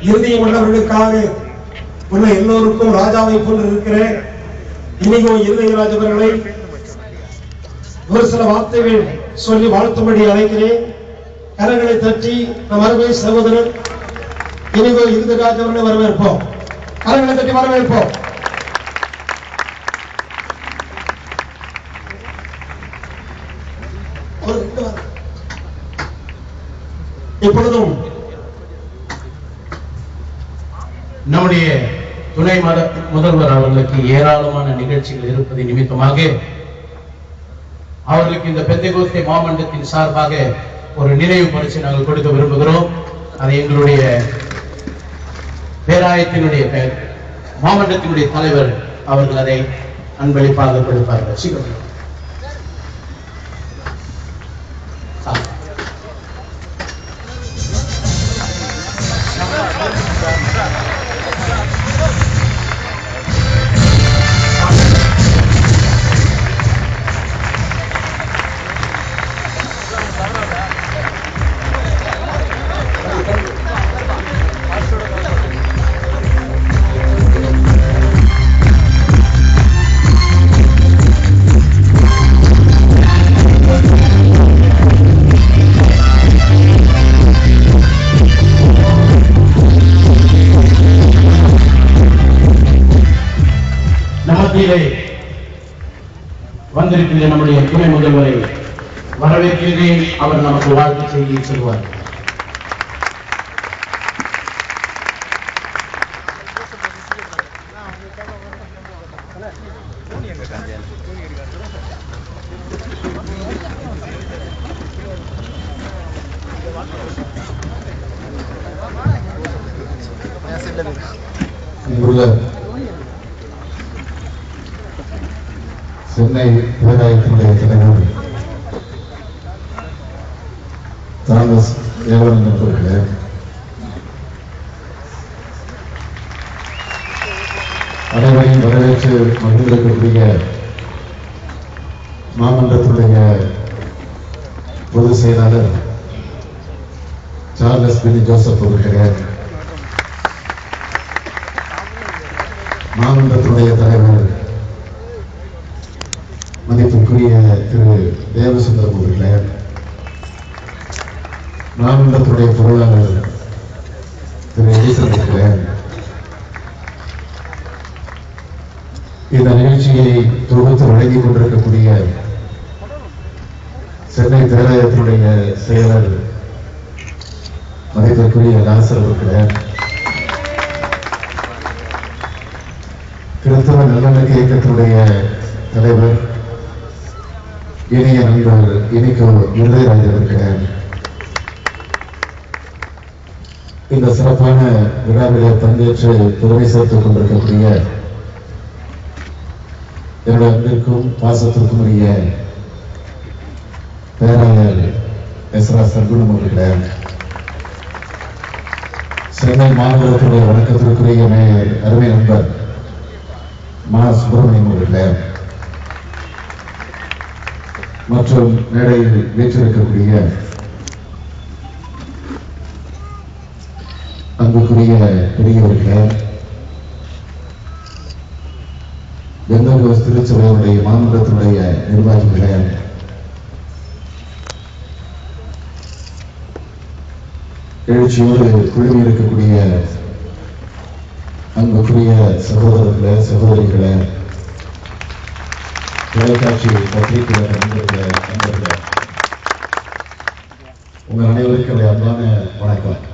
இருதயம் உள்ளவர்களுக்காக உள்ள எல்லோருக்கும் ராஜாவை போல் இருக்கிற இனிகும் இருதய அவர்களை ஒரு சில வார்த்தைகள் சொல்லி வாழ்த்தும்படி அழைக்கிறேன். கரங்களை தட்டி நம் அருமை சகோதரர் இனிகோ இருதராஜ் அவர்களை வரவேற்போம். கரங்களை தட்டி வரவேற்போம். இப்பொழுதும் நம்முடைய துணை மத முதல்வர் அவர்களுக்கு ஏராளமான நிகழ்ச்சிகள் இருப்பது நிமித்தமாக அவர்களுக்கு இந்த பெந்தைகோஸ்தே மாமண்டத்தின் சார்பாக ஒரு நினைவு பரிசு நாங்கள் கொடுக்க விரும்புகிறோம். அதை எங்களுடைய பேராயத்தினுடைய பெயர். மாமண்டத்தினுடைய தலைவர் அவர்கள் அதை அன்பளிப்பாக கொடுப்பார்கள். சீக்கிரம். நம்முடைய துணை முதல்வரை வரவேற்கின்றேன் அவர் நமக்கு வாழ்த்து செய்தியை சொல்வார் இங்குள்ள சென்னை பேராயத்தினுடைய தலைவர் தாமஸ் தேவரன் நண்பர்களே அனைவரையும் வரவேற்று மகிழ்ந்திருக்கக்கூடிய மாமன்றத்துடைய பொதுச் செயலாளர் சார்லஸ் பினி ஜோசப் அவர்களே. மாமன்றத்துடைய தலைவர் மதிப்புக்குரிய திரு தேவசுந்தரம் அவர்களே. மாமன்றத்துடைய பொருளாளர் திரு எடிசன் இந்த நிகழ்ச்சியை தொகுத்து வழங்கிக் கொண்டிருக்கக்கூடிய சென்னை பேராயத்தினுடைய செயலர் மதிப்பிற்குரிய லாசர் அவர்களே. கிறிஸ்தவ நல்லெண்ணக்க இயக்கத்தினுடைய தலைவர் இனிய நண்பர் இனிக்கோ இருதயராஜ் அவர்களே. இந்த சிறப்பான விழாவிலே பங்கேற்று பெருமை சேர்த்துக் கொண்டிருக்கக்கூடிய என்னுடைய அன்பிற்கும் பாசத்திற்கும் உரிய பேராயர் எஸ்ரா சர்க்குணம் அவர்களே. சென்னை மாநகரத்துடைய வணக்கத்திற்குரிய மேயர் அருமை நண்பர் மா. சுப்பிரமணியம் அவர்களே. மற்றும் மேடையில் வீற்றிருக்கக்கூடிய அன்புக்குரிய பெரியவர்களே பெந்தகோஸ் திருச்சபையுடைய மாநிலத்தினுடைய நிர்வாகிகளே எழுச்சியோடு குழுமி இருக்கக்கூடிய அன்புக்குரிய சகோதரர்களே சகோதரிகளே தொலைக்காட்சி பத்திரிகையாளர் நண்பர்களே நண்பர்களே உங்கள் அனைவருக்கும் என்னுடைய அன்பான வணக்கம்.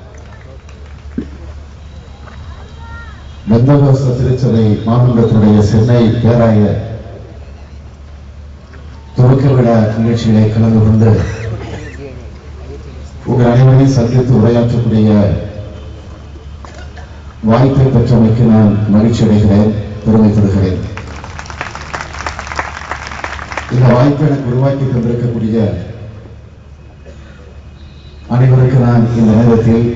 பெந்தகோஸ்த திருச்சபை மாநிலத்தினுடைய சென்னை பேராய துவக்க விழா நிகழ்ச்சிகளை கலந்து கொண்டு உங்கள் அனைவரையும் சந்தித்து உரையாற்றக்கூடிய வாய்ப்பை பெற்றமைக்கு நான் மகிழ்ச்சி அடைகிறேன் பெருமைப்படுகிறேன் இந்த வாய்ப்பை எனக்கு உருவாக்கி தந்திருக்கக்கூடிய அனைவருக்கு நான் இந்த நேரத்தில்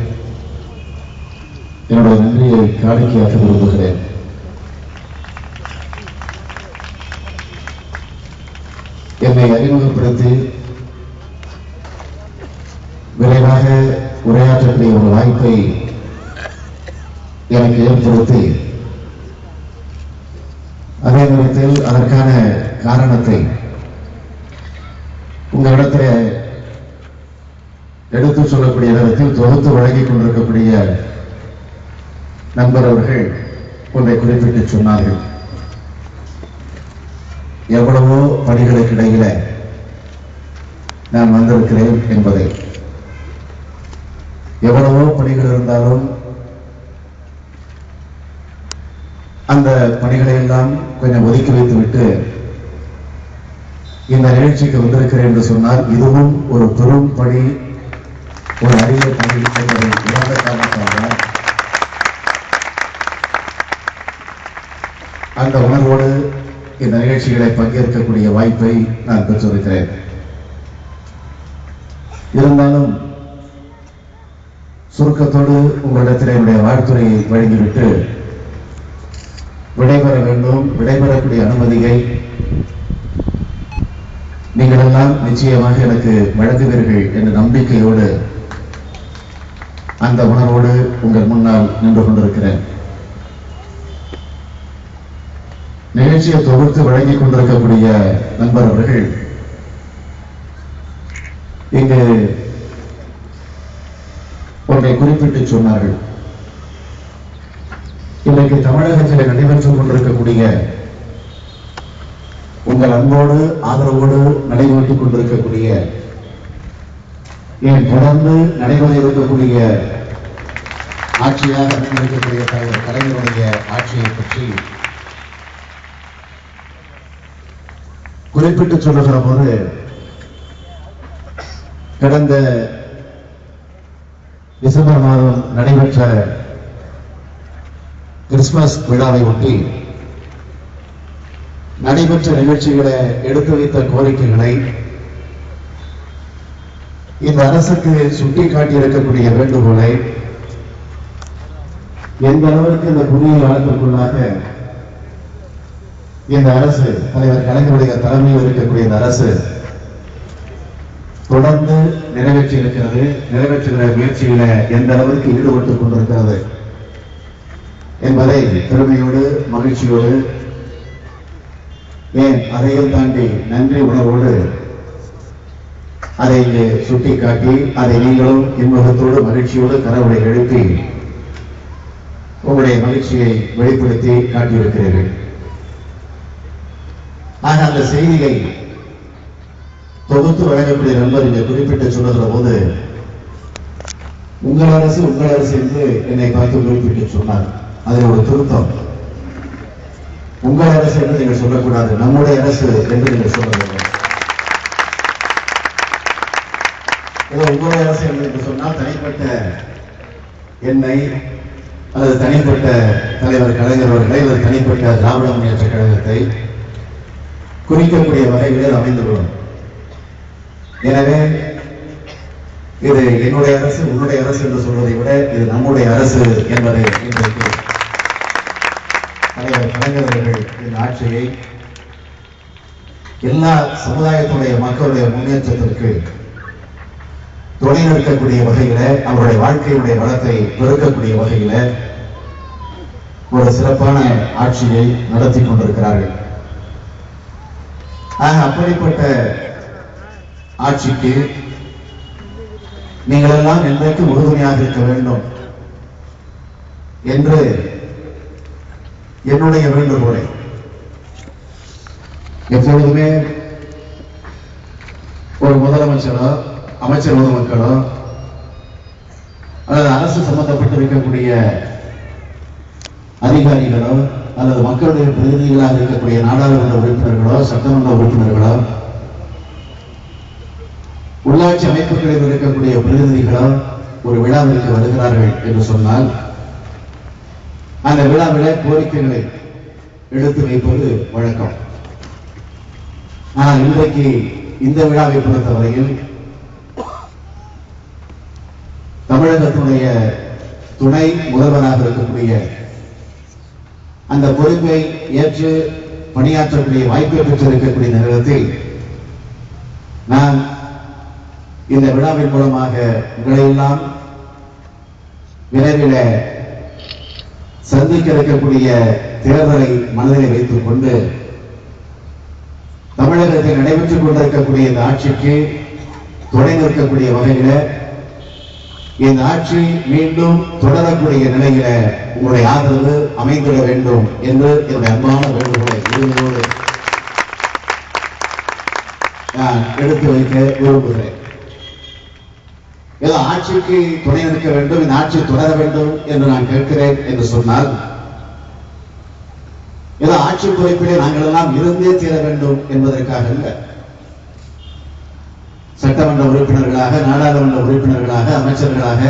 என்னுடைய நன்றியை காணிக்கையாக்க விரும்புகிறேன் என்னை அறிமுகப்படுத்தி விரைவாக உரையாற்றக்கூடிய ஒரு வாய்ப்பை எனக்கு ஏற்படுத்தி அதே நேரத்தில் அதற்கான காரணத்தை உங்களிடத்தில் எடுத்து சொல்லக்கூடிய நேரத்தில் தொகுத்து வழங்கிக் கொண்டிருக்கக்கூடிய நண்பர் அவர்கள் ஒன்றை குறிப்பிட்டு சொன்னார்கள். எவ்வளவோ பணிகளுக்கு இடையில நான் வந்திருக்கிறேன் என்பதை. எவ்வளவோ பணிகள் இருந்தாலும் அந்த பணிகளை எல்லாம் கொஞ்சம் ஒதுக்கி வைத்துவிட்டு இந்த நிகழ்ச்சிக்கு வந்திருக்கிறேன் என்று சொன்னால் இதுவும் ஒரு பெரும் பணி ஒரு அரிய பணி என்பதை உணர்ந்த காரணத்தால் அந்த உணர்வோடு இந்த நிகழ்ச்சிகளை பங்கேற்கக்கூடிய வாய்ப்பை நான் பெற்றிருக்கிறேன். இருந்தாலும் சுருக்கத்தோடு உங்களிடத்தில் என்னுடைய வாழ்த்துறையை வழங்கிவிட்டு விடைபெற வேண்டும் விடைபெறக்கூடிய அனுமதியை நீங்கள் எல்லாம் நிச்சயமாக எனக்கு வழங்குவீர்கள் என்ற நம்பிக்கையோடு அந்த உணர்வோடு உங்கள் முன்னால் நின்று கொண்டிருக்கிறேன். நிகழ்ச்சியை தொகுத்து வழங்கிக் கொண்டிருக்கக்கூடிய நண்பர் அவர்கள் இங்கு ஒன்றை குறிப்பிட்டு சொன்னார்கள். இன்றைக்கு தமிழகத்தில் நடைபெற்றுக் கொண்டிருக்கக்கூடிய உங்கள் அன்போடு ஆதரவோடு நடைபெற்றுக் கொண்டிருக்கக்கூடிய ஏன் தொடர்ந்து நடைபெற இருக்கக்கூடிய ஆட்சியாக அமைந்திருக்கக்கூடிய தலைவர் கலைஞருடைய ஆட்சியை பற்றி குறிப்பிட்டு சொல்லுகிற போது கடந்த டிசம்பர் மாதம் நடைபெற்ற கிறிஸ்துமஸ் விழாவை ஒட்டி நடைபெற்ற நிகழ்ச்சிகளை எடுத்து வைத்த கோரிக்கைகளை இந்த அரசுக்கு சுட்டி காட்டியிருக்கக்கூடிய வேண்டுகோளை எந்த அளவிற்கு இந்த புதிய காலத்திற்குள்ளாக இந்த அரசு தலைவர் கலைஞருடைய தலைமையில் இருக்கக்கூடிய இந்த அரசு தொடர்ந்து நிறைவேற்றி இருக்கிறது நிறைவேற்றுகிற முயற்சியில எந்த அளவிற்கு ஈடுபட்டுக் கொண்டிருக்கிறது என்பதை பெருமையோடு மகிழ்ச்சியோடு ஏன் அதையும் தாண்டி நன்றி உணர்வோடு அதை சுட்டி சுட்டிக்காட்டி அதை நீங்களும் இன்முகத்தோடு மகிழ்ச்சியோடு கரவுளை எழுப்பி உங்களுடைய மகிழ்ச்சியை வெளிப்படுத்தி காட்டியிருக்கிறீர்கள். ஆக அந்த செய்தியை தொகுத்து வழங்கக்கூடிய நண்பர் இங்கே குறிப்பிட்டு சொன்னதுல போது உங்கள் அரசு உங்கள் அரசு என்று என்னை பார்த்து குறிப்பிட்டு சொன்னார். அதில் ஒரு திருத்தம். உங்கள் அரசு என்று நீங்கள் சொல்லக்கூடாது நம்முடைய அரசு என்று நீங்கள் சொல்ல வேண்டும் உங்களுடைய அரசு என்று என்று சொன்னால் தனிப்பட்ட என்னை அல்லது தனிப்பட்ட தலைவர் கலைஞர் அவர்களை அல்லது தனிப்பட்ட திராவிட முன்னேற்ற கழகத்தை குறிக்கக்கூடிய வகைகளில் அமைந்துள்ளோம் எனவே இது என்னுடைய அரசு உன்னுடைய அரசு என்று சொல்வதை விட இது நம்முடைய அரசு என்பதை இன்றைக்கு தலைவர் கலைஞர் அவர்கள் இந்த ஆட்சியை எல்லா சமுதாயத்துடைய மக்களுடைய முன்னேற்றத்திற்கு துணை நிற்கக்கூடிய வகையில அவருடைய வாழ்க்கையுடைய வளத்தை பெருக்கக்கூடிய வகையில ஒரு சிறப்பான ஆட்சியை நடத்தி கொண்டிருக்கிறார்கள். ஆக அப்படிப்பட்ட ஆட்சிக்கு நீங்கள் எல்லாம் என்றைக்கு உறுதுணையாக இருக்க வேண்டும் என்று என்னுடைய வேண்டுகோளை எப்பொழுதுமே ஒரு முதலமைச்சரோ அமைச்சர் பொதுமக்களோ அல்லது அரசு சம்பந்தப்பட்டு இருக்கக்கூடிய அதிகாரிகளோ அல்லது மக்களுடைய பிரதிநிதிகளாக இருக்கக்கூடிய நாடாளுமன்ற உறுப்பினர்களோ சட்டமன்ற உறுப்பினர்களோ உள்ளாட்சி அமைப்புகளில் இருக்கக்கூடிய பிரதிநிதிகளோ ஒரு விழாவிற்கு வருகிறார்கள் என்று சொன்னால் அந்த விழாவில கோரிக்கைகளை எடுத்து வைப்பது வழக்கம். ஆனால் இன்றைக்கு இந்த விழாவை பொறுத்தவரையில் தமிழகத்துடைய துணை முதல்வராக இருக்கக்கூடிய அந்த பொறுப்பை ஏற்று பணியாற்றக்கூடிய வாய்ப்பை பெற்றிருக்கக்கூடிய நேரத்தில் நான் இந்த விழாவின் மூலமாக உங்களையெல்லாம் விரைவில் சந்திக்க இருக்கக்கூடிய தேர்தலை மனதில் வைத்துக் கொண்டு தமிழகத்தில் நடைபெற்றுக் கொண்டிருக்கக்கூடிய இந்த ஆட்சிக்கு தொடங்கி நிற்கக்கூடிய வகையில் இந்த ஆட்சி மீண்டும் தொடரக்கூடிய நிலையில உங்களுடைய ஆதரவு அமைந்திட வேண்டும் என்று என்னுடைய அன்பான வேண்டுகோளை இருந்தோடு நான் எடுத்து வைக்க விரும்புகிறேன். ஏதோ ஆட்சிக்கு துணை நிற்க வேண்டும் இந்த ஆட்சி தொடர வேண்டும் என்று நான் கேட்கிறேன் என்று சொன்னால் ஏதோ ஆட்சி பொறுப்பிலே நாங்கள் எல்லாம் இருந்தே தீர வேண்டும் என்பதற்காக இல்லை சட்டமன்ற உறுப்பினர்களாக நாடாளுமன்ற உறுப்பினர்களாக அமைச்சர்களாக.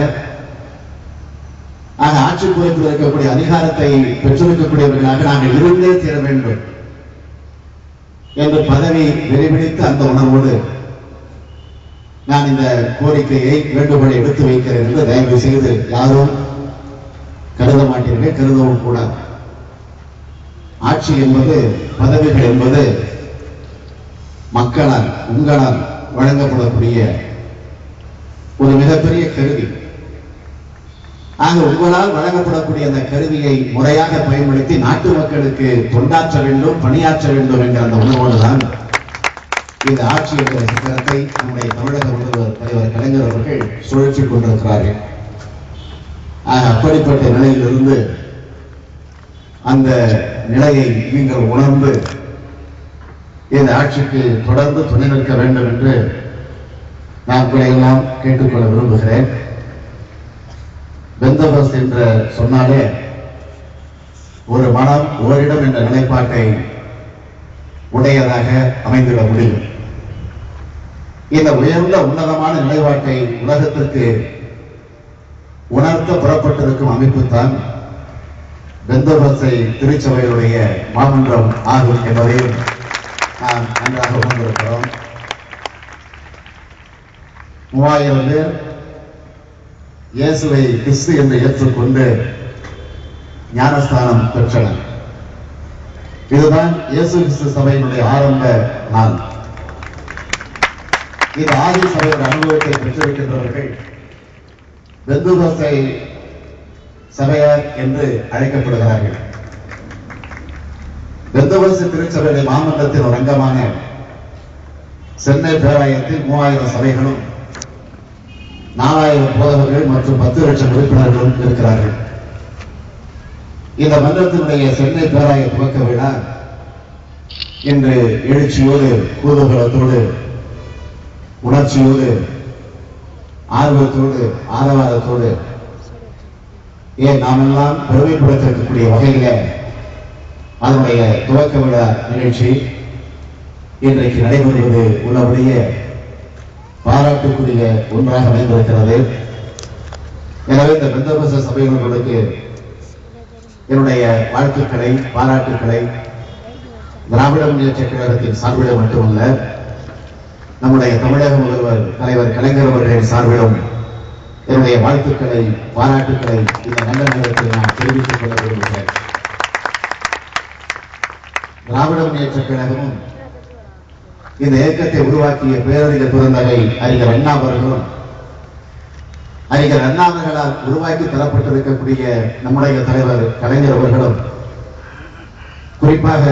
ஆக ஆட்சி பொறுப்பில் இருக்கக்கூடிய அதிகாரத்தை பெற்றிருக்கக்கூடியவர்களாக நாங்கள் இருந்தே தீர வேண்டும் என்று பதவி வெறிபிடித்து அந்த உணர்வோடு நான் இந்த கோரிக்கையை வேண்டுகோளை எடுத்து வைக்கிறேன் என்று தயவு செய்து யாரும் கருத மாட்டீர்கள் கருதவும் கூடாது. ஆட்சி என்பது பதவிகள் என்பது மக்களால் உங்களால் வழங்கப்படக்கூடிய ஒரு மிகப்பெரிய கருவி. ஆக உங்களால் வழங்கப்படக்கூடிய அந்த கருவியை முறையாக பயன்படுத்தி நாட்டு மக்களுக்கு தொண்டாற்ற வேண்டும் பணியாற்ற வேண்டும் என்ற அந்த உணர்வோடு தான் இந்த ஆட்சி என்ற சித்திரத்தை நம்முடைய தமிழக முதல்வர் தலைவர் கலைஞர் அவர்கள் சுழற்சி கொண்டிருக்கிறார்கள். ஆக அப்படிப்பட்ட நிலையிலிருந்து அந்த நிலையை நீங்கள் உணர்ந்து இந்த ஆட்சிக்கு தொடர்ந்து துணை நிற்க வேண்டும் என்று நான் உங்களையெல்லாம் கேட்டுக்கொள்ள விரும்புகிறேன். பெந்தபஸ் என்று சொன்னாலே ஒரு மனம் ஓரிடம் என்ற நிலைப்பாட்டை உடையதாக அமைந்துவிட முடியும். இந்த உயர்ந்த உன்னதமான நிலைப்பாட்டை உலகத்திற்கு உணர்த்த புறப்பட்டிருக்கும் அமைப்பு தான் பெந்தபஸை திருச்சபையுடைய மாமன்றம் ஆகும் என்பதையும் நன்றாக உணர்ந்திருக்கிறோம் மூவாயிரம் பேர் இயேசுவை கிறிஸ்து என்று ஏற்றுக்கொண்டு ஞானஸ்தானம் பெற்றனர். இதுதான் இயேசு கிறிஸ்து சபையினுடைய ஆரம்ப நாள். இது ஆதி சபையோட அனுபவத்தை பெற்றிருக்கின்றவர்கள் பெந்துகோஸ்தை சபையார் என்று அழைக்கப்படுகிறார்கள். பெந்தகோஸ்து திருச்சபையுடைய மாமன்றத்தின் ஒரு அங்கமான சென்னை பேராயத்தில் மூவாயிரம் சபைகளும் நாலாயிரம் போதவர்கள் மற்றும் பத்து லட்சம் உறுப்பினர்களும் இருக்கிறார்கள். இந்த மன்றத்தினுடைய சென்னை பேராய துவக்க விழா இன்று எழுச்சியோடு கூதுகலத்தோடு உணர்ச்சியோடு ஆர்வத்தோடு ஆதவாரத்தோடு ஏன் நாமெல்லாம் பெருமைப்படுத்திருக்கக்கூடிய வகையில அதனுடைய துவக்க விழா நிகழ்ச்சி இன்றைக்கு நடைபெறுவது உள்ளபடிய பாராட்டுக்குரிய ஒன்றாக அமைந்திருக்கிறது. எனவே இந்த பெந்தபச சபையினர்களுக்கு என்னுடைய வாழ்த்துக்களை பாராட்டுக்களை. திராவிட முன்னேற்ற கழகத்தின் சார்பிடம் மட்டுமல்ல நம்முடைய தமிழக முதல்வர் தலைவர் கலைஞர் அவர்களின் சார்பிலும் என்னுடைய வாழ்த்துக்களை பாராட்டுக்களை இந்த நல்ல நேரத்தில் நான் தெரிவித்துக் கொள்ள விரும்புகிறேன். திராவிட முன்னேற்ற கழகமும் இந்த இயக்கத்தை உருவாக்கிய பேரறிஞர் பிறந்தகை அறிஞர் அண்ணா அவர்களும் அறிஞர் அண்ணா அவர்களால் உருவாக்கி தரப்பட்டிருக்கக்கூடிய நம்முடைய தலைவர் கலைஞர் அவர்களும் குறிப்பாக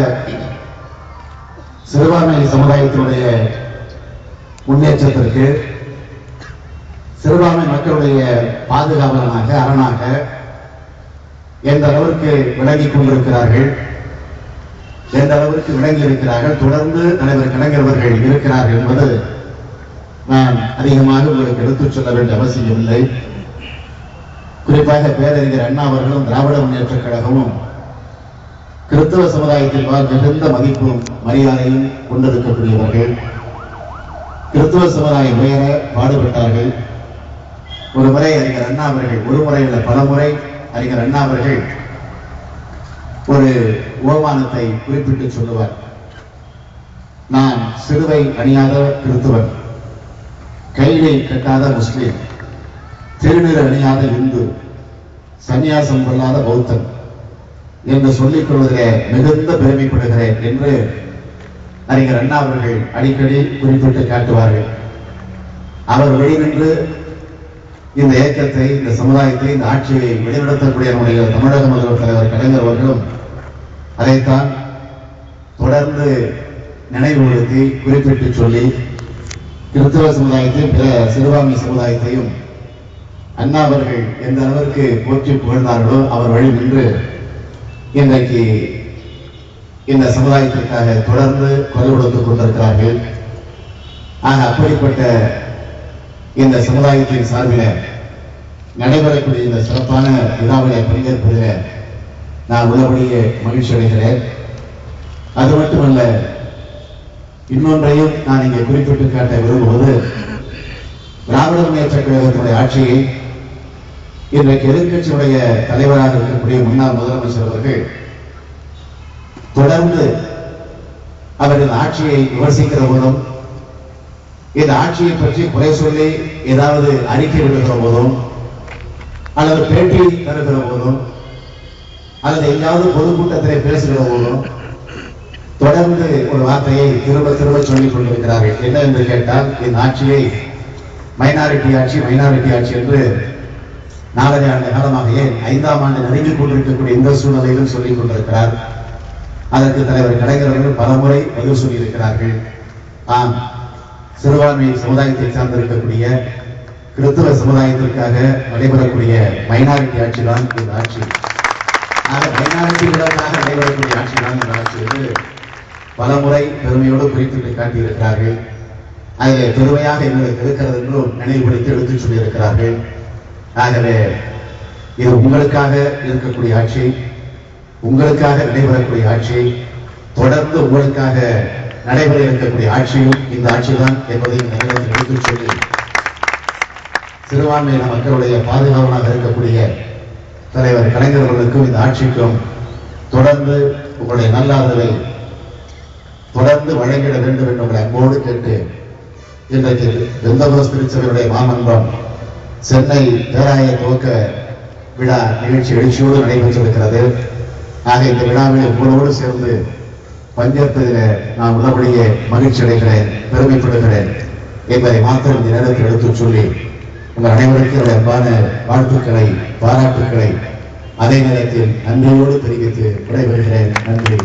சிறுபான்மை சமுதாயத்தினுடைய முன்னேற்றத்திற்கு சிறுபான்மை மக்களுடைய பாதுகாவலனாக அரணாக எந்த அளவிற்கு விளங்கிக் கொண்டிருக்கிறார்கள் எந்த அளவிற்கு விளங்கி இருக்கிறார்கள் தொடர்ந்து தலைவர் கலைஞரவர்கள் இருக்கிறார்கள் என்பது நான் அதிகமாக உங்களுக்கு எடுத்துச் சொல்ல வேண்டிய அவசியம் இல்லை. குறிப்பாக பேரறிஞர் அண்ணா அவர்களும் திராவிட முன்னேற்றக் கழகமும் கிறிஸ்தவ சமுதாயத்தில் மிகுந்த மதிப்பும் மரியாதையும் கொண்டிருக்கக்கூடியவர்கள். கிறிஸ்தவ சமுதாயம் உயர பாடுபட்டார்கள். ஒரு முறை அறிஞர் அண்ணா அவர்கள் ஒரு முறை அல்ல பல முறை அறிஞர் அண்ணா அவர்கள் ஒரு ஓமானத்தை குறிப்பிட்டு சொல்லுவார். நான் சிறுவை அணியாத கிறிஸ்துவன். கையிலை கட்டாத முஸ்லீம். திருநீர் அணியாத இந்து. சந்நியாசம் கொள்ளாத பௌத்தன் என்று சொல்லிக் கொள்வதிலே மிகுந்த பெருமைப்படுகிறேன் என்று அறிஞர் அண்ணா அவர்கள் அடிக்கடி குறிப்பிட்டு காட்டுவார்கள். அவர் வெளிநின்று இந்த இயக்கத்தை இந்த சமுதாயத்தை இந்த ஆட்சியை வழிநடத்தக்கூடிய நம்முடைய தமிழக முதல்வர் தலைவர் கலைஞர் அவர்களும் அதைத்தான் தொடர்ந்து நினைவுபடுத்தி குறிப்பிட்டு சொல்லி கிறிஸ்தவ சமுதாயத்தையும் பிற சிறுபான்மை சமுதாயத்தையும் அண்ணா அவர்கள் எந்த அளவிற்கு போற்றி புகழ்ந்தார்களோ அவர் வழி நின்று இன்றைக்கு இந்த சமுதாயத்திற்காக தொடர்ந்து குரல் கொடுத்துக் கொண்டிருக்கிறார்கள். ஆக அப்படிப்பட்ட இந்த சமுதாயத்தின் சார்பில் நடைபெறக்கூடிய இந்த சிறப்பான விழாவிலே பங்கேற்பதில் நான் உள்ளபடியே மகிழ்ச்சி அடைகிறேன். அது மட்டுமல்ல இன்னொன்றையும் நான் இங்கே குறிப்பிட்டு காட்ட விரும்புவது திராவிட முன்னேற்ற கழகத்தினுடைய ஆட்சியை இன்றைக்கு எதிர்கட்சியுடைய தலைவராக இருக்கக்கூடிய முன்னாள் முதலமைச்சர் அவர்கள் தொடர்ந்து அவர்கள் ஆட்சியை விமர்சிக்கிற போதும் இந்த ஆட்சியை பற்றி குறை சொல்லி ஏதாவது அறிக்கை விடுகிற போதும் அல்லது பேட்டி தருகிற போதும் அல்லது எங்காவது பொதுக்கூட்டத்திலே பேசுகிற போதும் தொடர்ந்து ஒரு வார்த்தையை திரும்ப திரும்ப சொல்லிக் கொண்டிருக்கிறார்கள். என்ன என்று கேட்டால் இந்த ஆட்சியை மைனாரிட்டி ஆட்சி மைனாரிட்டி ஆட்சி என்று நாலரை ஆண்டு காலமாக ஏன் ஐந்தாம் ஆண்டு நெருங்கிக் கொண்டிருக்கக்கூடிய இந்த சூழ்நிலையிலும் சொல்லிக் கொண்டிருக்கிறார். அதற்கு தலைவர் கலைஞர் பலமுறை பதில் சொல்லியிருக்கிறார்கள். ஆம் சிறுபான்மை சமுதாயத்தை சார்ந்திருக்கக்கூடிய கிறிஸ்தவ சமுதாயத்திற்காக நடைபெறக்கூடிய மைனாரிட்டி ஆட்சி தான் இந்த ஆட்சி. ஆக மைனாரிட்டிகளுக்காக நடைபெறக்கூடிய ஆட்சி தான் இந்த ஆட்சி என்று பலமுறை பெருமையோடு குறிப்பிட்டு காட்டியிருக்கிறார்கள். அதில் பெருமையாக எங்களுக்கு இருக்கிறது என்றும் நினைவுபடுத்தி எடுத்து சொல்லியிருக்கிறார்கள். ஆகவே இது உங்களுக்காக இருக்கக்கூடிய ஆட்சி உங்களுக்காக நடைபெறக்கூடிய ஆட்சி தொடர்ந்து உங்களுக்காக நடைபெற இருக்கக்கூடிய ஆட்சியும் இந்த ஆட்சிதான் என்பதை இந்த நேரத்தில் எடுத்துச் சொல்லி சிறுபான்மையின மக்களுடைய பாதுகாவலாக இருக்கக்கூடிய தலைவர் கலைஞர்களுக்கும் இந்த ஆட்சிக்கும் தொடர்ந்து உங்களுடைய நல்லாதரவை தொடர்ந்து வழங்கிட வேண்டும் என்று உங்களை அன்போடு கேட்டு இன்றைக்கு வெந்தபுரஸ் திருச்சபையுடைய மாமன்றம் சென்னை பேராய துவக்க விழா நிகழ்ச்சி எழுச்சியோடு நடைபெற்றிருக்கிறது. ஆக இந்த விழாவில் உங்களோடு சேர்ந்து பங்கேற்பதில் நான் உள்ளபடியே மகிழ்ச்சி அடைகிறேன் பெருமைப்படுகிறேன் என்பதை மாத்திரம் இந்த நேரத்தில் எடுத்துச் சொல்லி உங்கள் அனைவருக்கும் என்னுடைய அன்பான வாழ்த்துக்களை பாராட்டுக்களை அதே நேரத்தில் நன்றியோடு தெரிவித்து விடைபெறுகிறேன். நன்றி.